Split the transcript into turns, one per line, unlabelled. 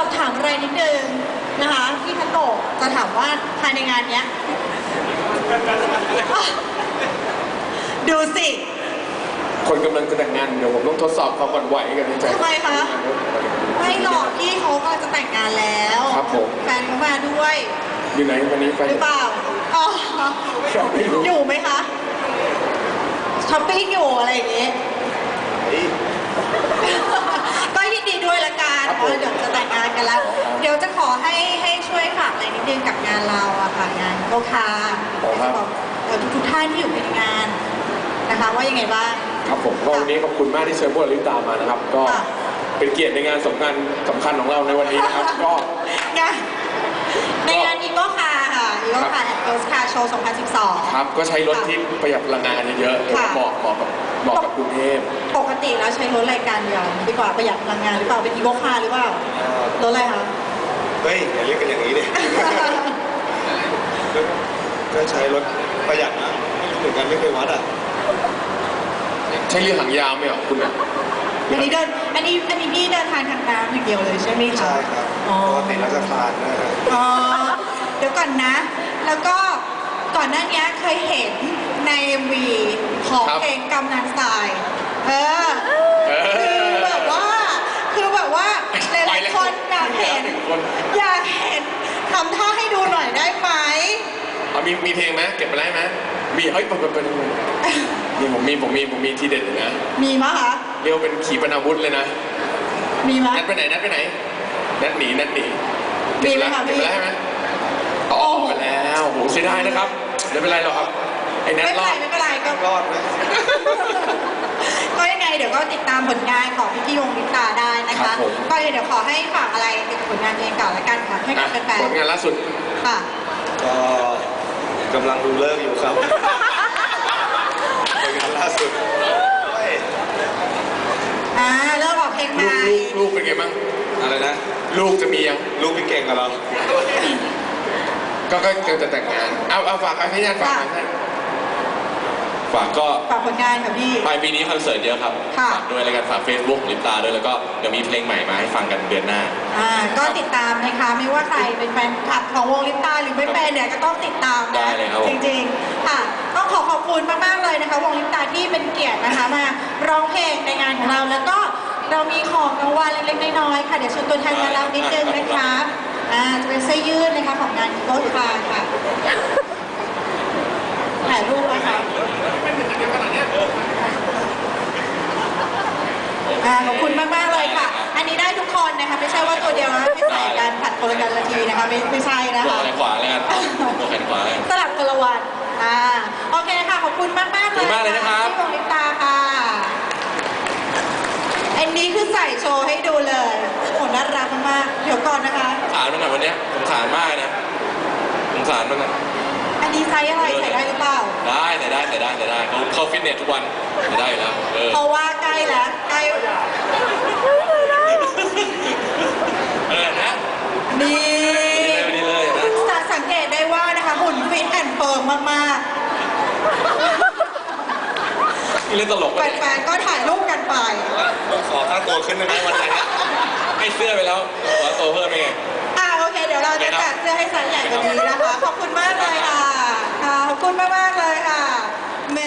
อบถามอะไรนิดนึงนะคะพี่ทัตโตะจะถามว่าภายในงานเนี้ย ดูสิ
คนกำลังจะแต่งงานเดี๋ยวผมต้องทดสอบความหวั่นไหวกันในใจ
ทำไมคะไม่หรอกพี่เขาก็จะแต่งงานแล้ว
ครับผม
แฟนเขามาด้วย
อยู่ไหนวันนี้ไป
หรือเปล่าอ๋อ
ไม่รู้
อยู่ไหมคะช้อปปิ้งอยู่อะไรอย่างงี้ก็ กันแล้ว เดี๋ยวจะขอให้ให้ช่วยฝากอะไรนิดนึงกับงานเราอะค่ะงานโลคาจะบอกเอ่อทุกๆท่านที่อยู่ในงานนะคะว่ายังไงบ้าง
ครับผมก็วันนี้ขอบคุณมากที่เชิญพวกเราลิปตามมานะครับ ก็
ค่ะ
เป็นเกียรติในงานสำคัญสำคัญของเราในวันนี้นะครับ ก็
งานในงานอีโก้คาค่ะ อีโก้คาแอนด์เกิร์ลคาโชว์ 2012
ครับ ก็ใช้รถที่ประหยัดพลังงานกันเยอะๆ
ค่ะ
เหมาะเหมาะกับเหมาะกับกรุงเทพ
ปกติแล้วใช้รถรายการเดียวดีกว่าประหยัดพลังงานหรือเปล่า เป็นอีโก้คาหรือเปล่า รถอะไรคะ
เฮ้ยอย่าเรียกกันอย่างนี้ดิก็ก็ใช้รถประหยัดนะไม่รู้เหมือนกันไม่เคยวัดอะ
ใช้เรือหางยาวไหมเหรอคุณอะ
อันนี้เดิน อันนี้ อันนี้พี่เดินทางทางน้ำอย่างเดียวเลยใช่ไหมคะ
ใช่ครับ
อ๋อ
ปกติเราจะคลานนะฮะ
อ๋อ เดี๋ยวก่อนนะ แล้วก็ก่อนหน้านี้เคยเห็นใน MV ของเพลงกำนันสายเออ
เอ
คือ
อ
แบบว่า คือแบบว่าห
ไป
ลาย
แล้ว
ๆคนอยากเห็น
หนึ่งคน
อยากเห็นทำท่าให้ดูหน่อยได้ไหม
เอามีมีเพลงไหมเก็บไปได้ไหมมีเฮ้ยเป็นเป็นเป็นมีผมมีผมมีผมมีทีเด็ดเลยนะ
มีมะคะ
เรียกว่าเป็นขีปนาวุธเลยนะ
มีมะ
นัดไปไหนนัดไปไหน นัดหนีนัดหนี
มีไหมคะ
เก็บ
พี่
ไปแล้วใช่ไหม สียดายนะครับไม่เป็นไรหรอกครับไอ้นัด
ไม่
ร
เป็น
อ
ไร
ด
ไม่เป็นไรก็
รอดไหม
ก็ยังไงเดี๋ยวก็ติดตามผลงานของพี่พี่ยงลิปตาได้นะ
ครั
คะ
บผม
ก็เดี๋ยวขอให้ฝากอะไรเป็นผลงานเองก่อนละกันค่ะให้กับ
อะ
แฟน
ผลงานล่าสุด
ๆค่ะ
ก็กำลังดูเลิกษ์อยู่ครับเป็นงานล่าสุดเฮ้ย
อ่าเริ่มออกเพลงให
ลู
ม่
กลูกลูกเป็นไงบ้าง
อะไรนะ
ลูกจะมียัง
ลูกพี่เก่งกับเรา
ก็ก็ก็จะแต่งงาน เอาเอาฝากให้ญาติฝากให้
ฝากก็
ฝากผลงานค่ะพี่
ปลายปีนี้คอนเสิร์ตเยอะครับ
ค่ะ
ฝากด้วยแล้วกันฝาก Facebook ลิปตาด้วยแล้วก็เดี๋ยวมีเพลงใหม่มาให้ฟังกันเดือนหน้า
อ่าก็ติดตามนะคะไม่ว่าใครเป็นแฟนคลับของวงลิปตาหรือไม่เป็นเนี่ยก็ต้องติดตาม
ได้
นะ
เลยครับผม
จริงๆค่ะต้องขอขอบคุณมากๆเลยนะคะ วงลิปตาที่เป็นเกียรตินะคะมาร้องเพลงในงานของเราแล้วก็เรามีของรางวัลเล็กๆน้อยๆค่ะเดี๋ยวเชิญตัวแทนมารับนิดนึงนะคะอ่าจะเป็นเสื้อยืดนะคะของ งานโกลคาค่ะถ่ายรูปนะคะอ่าขอบคุณมากๆเลยค่ะ อันนี้ได้ทุกคนนะคะ ไม่ใช่ว่าตัวเดียวนะให้ใส่กันผัดคนละกันละทีนะคะ ไม่ไม่ใช่นะ
ตัว
คะ
แขนขวาแล้วกันตัวแขนขวาแล้วกัน
สลับคนละวันอ่าโอเคค่ะ ขอบคุณมากมากๆเลย
ขอบคุณมากเลยนะครับ
ที่วงลิปตาค่ะ อันนี้คือใส่โชว์ให้ดูเลยโหน่ารักมากๆเดี๋ยวก่อนนะคะ
สงสารมันหน่อยวันเนี้ยสงสารมากนะ สงสารมันนะ
อันนี้ไซส์อะไรใส่ได้หรือเปล่า
ได้ใส่ได้ใส่ได้ใส่ได้เขาเข้าฟิตเนสทุกวันใส่ได้อยู่แล้วเออ
เพราะว่าใกล้แล้วใกล้
เออนะ
นี่
วันนี้เลยนะ
จะสังเกตได้ว่านะคะหุ่นฟิตแอนด์เฟิร์มมาก
นี่เล่นตลก
ๆ
ไปะเนี่ย
แฟนๆก็ถ่ายรูปกันไป
ต้องขอค่าตัวขึ้นได้ไหมวันไหนอะ
ให้เสื้อไปแล้วขอตัวเพิ่มไหมไง
อ่าโอเค เดี๋ยวเราจะจัดเสื้อให้ไซส์ใหญ่กว่านี้นะคะ ขอบคุณมากเลยค่ะ ค่ะ ขอบคุณมากๆเลยค่ะ แหม